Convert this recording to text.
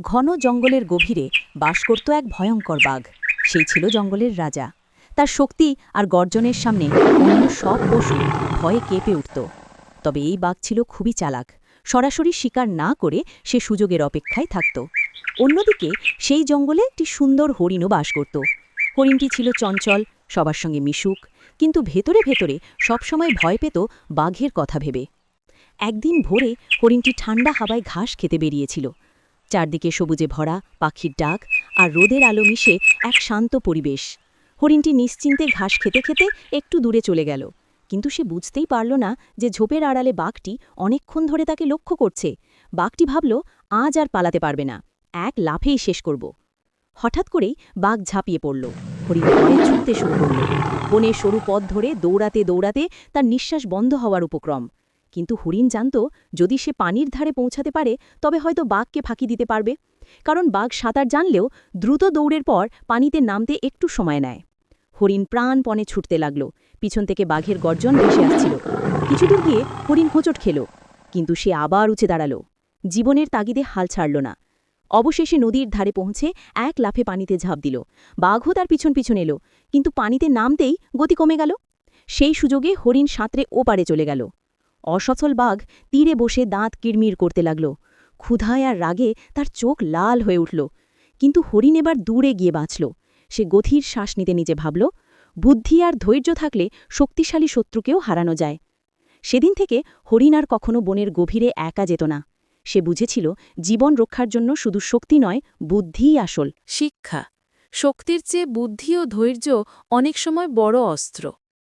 ঘন জঙ্গলের গভীরে বাস করত এক ভয়ঙ্কর বাঘ। সেই ছিল জঙ্গলের রাজা। তার শক্তি আর গর্জনের সামনে অন্য সব পশু ভয়ে কেঁপে উঠত। তবে এই বাঘ ছিল খুবই চালাক। সরাসরি শিকার না করে সে সুযোগের অপেক্ষায় থাকত। অন্যদিকে সেই জঙ্গলে একটি সুন্দর হরিণও বাস করত। হরিণটি ছিল চঞ্চল, সবার সঙ্গে মিশুক, কিন্তু ভেতরে ভেতরে সবসময় ভয় পেত বাঘের কথা ভেবে। একদিন ভোরে হরিণটি ঠান্ডা হাওয়ায় ঘাস খেতে বেরিয়েছিল। চারদিকে সবুজে ভরা, পাখির ডাক আর রোদের আলো মিশে এক শান্ত পরিবেশ। হরিণটি নিশ্চিন্তে ঘাস খেতে খেতে একটু দূরে চলে গেল। কিন্তু সে বুঝতেই পারল না যে ঝোপের আড়ালে বাঘটি অনেকক্ষণ ধরে তাকে লক্ষ্য করছে। বাঘটি ভাবল, আজ আর পালাতে পারবে না। এক লাফেই শেষ করব। হঠাৎ করেই বাঘ ঝাঁপিয়ে পড়ল। হরিণ ভয়ে ছুটতে শুরু করল। বনের সরু পথ ধরে দৌড়াতে দৌড়াতে তার নিঃশ্বাস বন্ধ হওয়ার উপক্রম। কিন্তু হরিণ জানত, যদি সে পানির ধারে পৌঁছাতে পারে, তবে হয়তো বাঘকে ফাঁকি দিতে পারবে। কারণ বাঘ সাঁতার জানলেও দ্রুত দৌড়ের পর পানিতে নামতে একটু সময় নেয়। হরিণ প্রাণপণে ছুটতে লাগল। পিছন থেকে বাঘের গর্জন ভেসে আসছিল। কিছুদূর গিয়ে হরিণ হোঁচট খেল, কিন্তু সে আবার উঠে দাঁড়াল। জীবনের তাগিদে হাল ছাড়ল না। অবশেষে নদীর ধারে পৌঁছে এক লাফে পানিতে ঝাঁপ দিল। বাঘও তার পিছন পিছন এলো, কিন্তু পানিতে নামতেই গতি কমে গেল। সেই সুযোগে হরিণ সাঁতরে ওপারে চলে গেল। অসফল বাঘ তীরে বসে দাঁত কিড়মির করতে লাগল। ক্ষুধায় আর রাগে তার চোখ লাল হয়ে উঠল। কিন্তু হরিণ এবার দূরে গিয়ে বাঁচল। সে গথির শ্বাস নিতে নিজে ভাবল, বুদ্ধি আর ধৈর্য থাকলে শক্তিশালী শত্রুকেও হারানো যায়। সেদিন থেকে হরিণ আর কখনো বনের গভীরে একা যেত না। সে বুঝেছিল, জীবন রক্ষার জন্য শুধু শক্তি নয় বুদ্ধিই আসল। শিক্ষা। শক্তির চেয়ে বুদ্ধি ও ধৈর্য অনেক সময় বড় অস্ত্র।